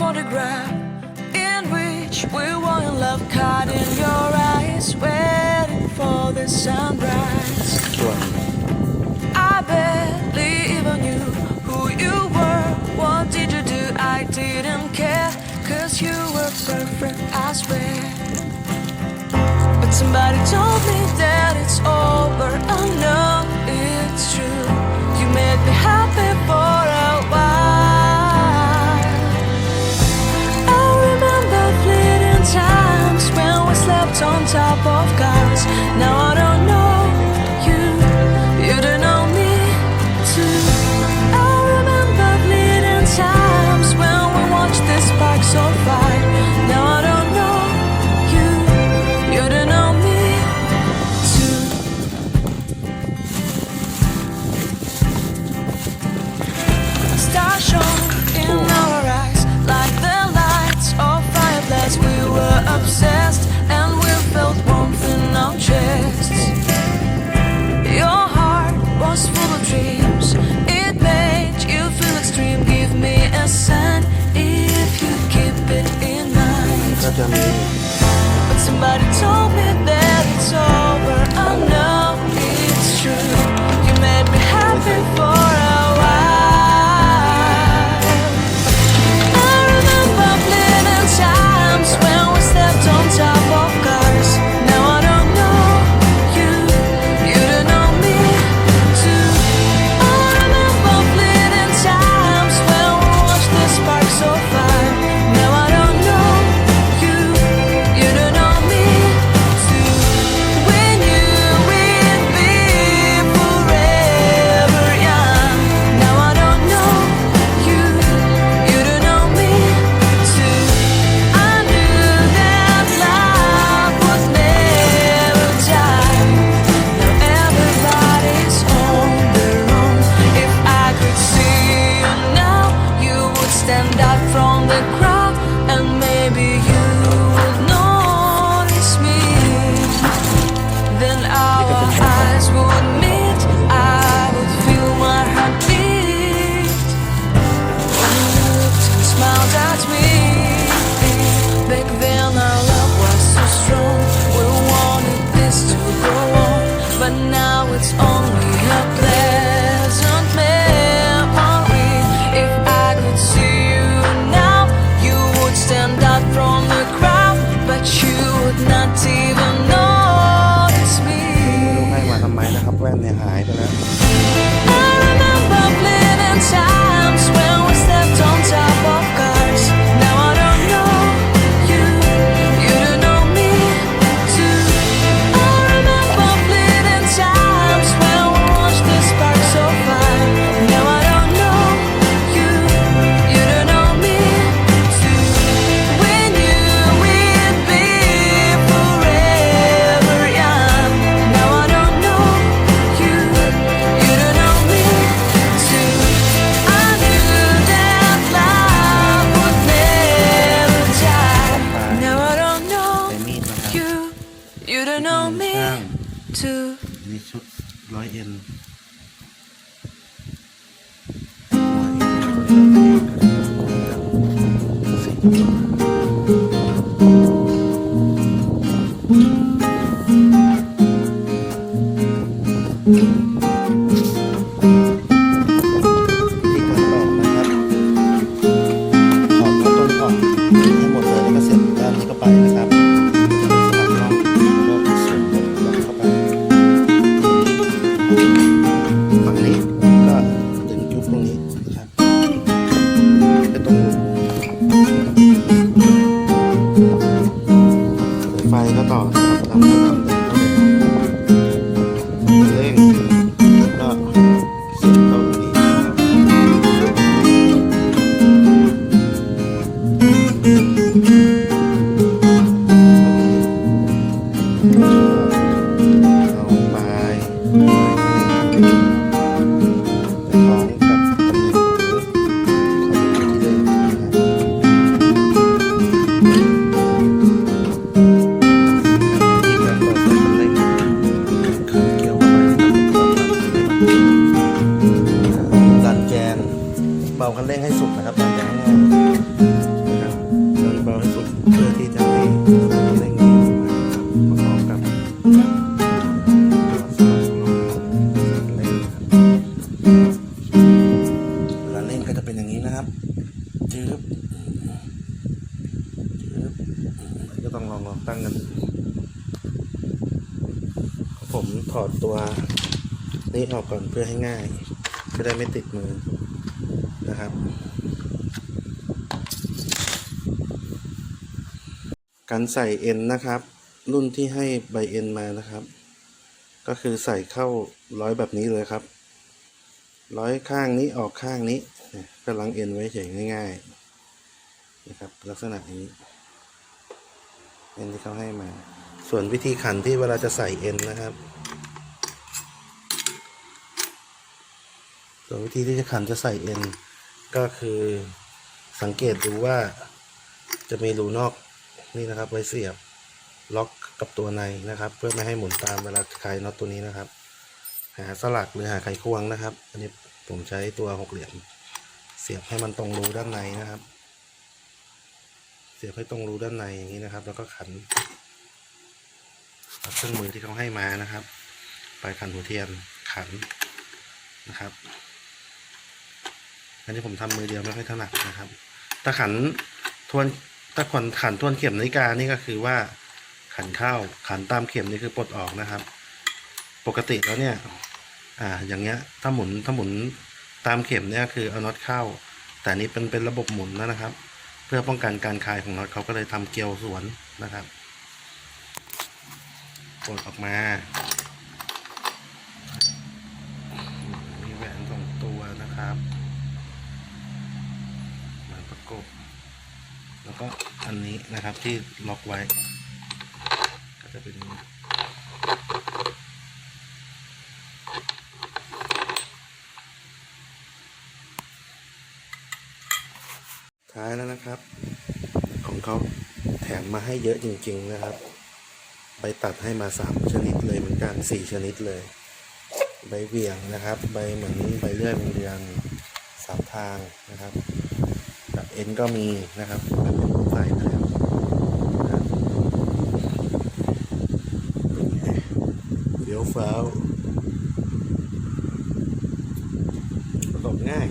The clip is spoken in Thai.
photograph in which we were in love, caught in your eyes, waiting for the sunrise. I barely even knew who you were. What did you do? I didn't care, cause you were perfect, I swear. But somebody told me that it's all. But somebody told me that. now it's only a pleasant memory. If I could see you now, you would stand out from the crowd, but you would not even notice me. นี่ชุดร้อยเอ็นอืม ก็เร่งให้สุดนะครับตอนจะแห้งนะครับจนเบาให้สุดเพื่อที่จะให้เร่งดีประกอบกับเราเร่งก็จะเป็นอย่างนี้นะครับจืบจืก็ต้องลองลองตั้งกันผมถอดตัวนี้ออกก่อนเพื่อให้ง่ายจะได้ไม่ติดมือ นะครับ การใส่เอ็นนะครับ รุ่นที่ให้ใบเอ็นมานะครับ ก็คือใส่เข้าร้อยแบบนี้เลยครับ ร้อยข้างนี้ออกข้างนี้ก็ลังเอ็นไว้เฉยง่ายๆนะครับลักษณะนี้เอ็นที่เขาให้มา ส่วนวิธีขันที่เวลาจะใส่เอ็นนะครับส่วนวิธีที่จะขันจะใส่เอ็น ก็คือสังเกตดูว่าจะมีรูนอกนี่นะครับ ไว้เสียบล็อกกับตัวในนะครับ เพื่อไม่ให้หมุนตามเวลาคลายน็อตตัวนี้นะครับ หาสลักหรือหาไขควงนะครับ อันนี้ผมใช้ตัวหกเหลี่ยมเสียบให้มันตรงรูด้านในนะครับ เสียบให้ตรงรูด้านในอย่างนี้นะครับ แล้วก็ขันเอาเครื่องมือที่เขาให้มานะครับ ไปขันหัวเทียนขันนะครับ อันนี้ผมทำมือเดียวไม่ค่อยถนัดนะครับถ้าขันทวนถ้าขันขันทวนเข็มนาฬิกานี่ก็คือว่าขันเข้าขันตามเข็มนี่คือปลดออกนะครับ ปกติแล้วเนี่ย อ่า อย่างเงี้ย ถ้าหมุนถ้าหมุนตามเข็มเนี่ยคือเอาน็อตเข้า แต่นนี้เป็นเป็นระบบหมุนแล้วนะครับ เพื่อป้องกันการคลายของน็อตเขาก็เลยทำเกลียวสวนนะครับปลดออกมา ก็อันนี้นะครับที่ล็อกไว้ ก็จะเป็นท้ายแล้วนะครับ ของเขาแถมมาให้เยอะจริง ๆ นะครับ ใบตัดให้มาสามชนิดเลยเหมือนกันสี่ชนิดเลย ใบเหวี่ยงนะครับ ใบเหมือนใบเลื่อยเป็นเดือนสามทางนะครับ อ็นก็มีนะครับเป็นใส่มาแล้วนะเดี๋ยวฟ้าวประกอบง่าย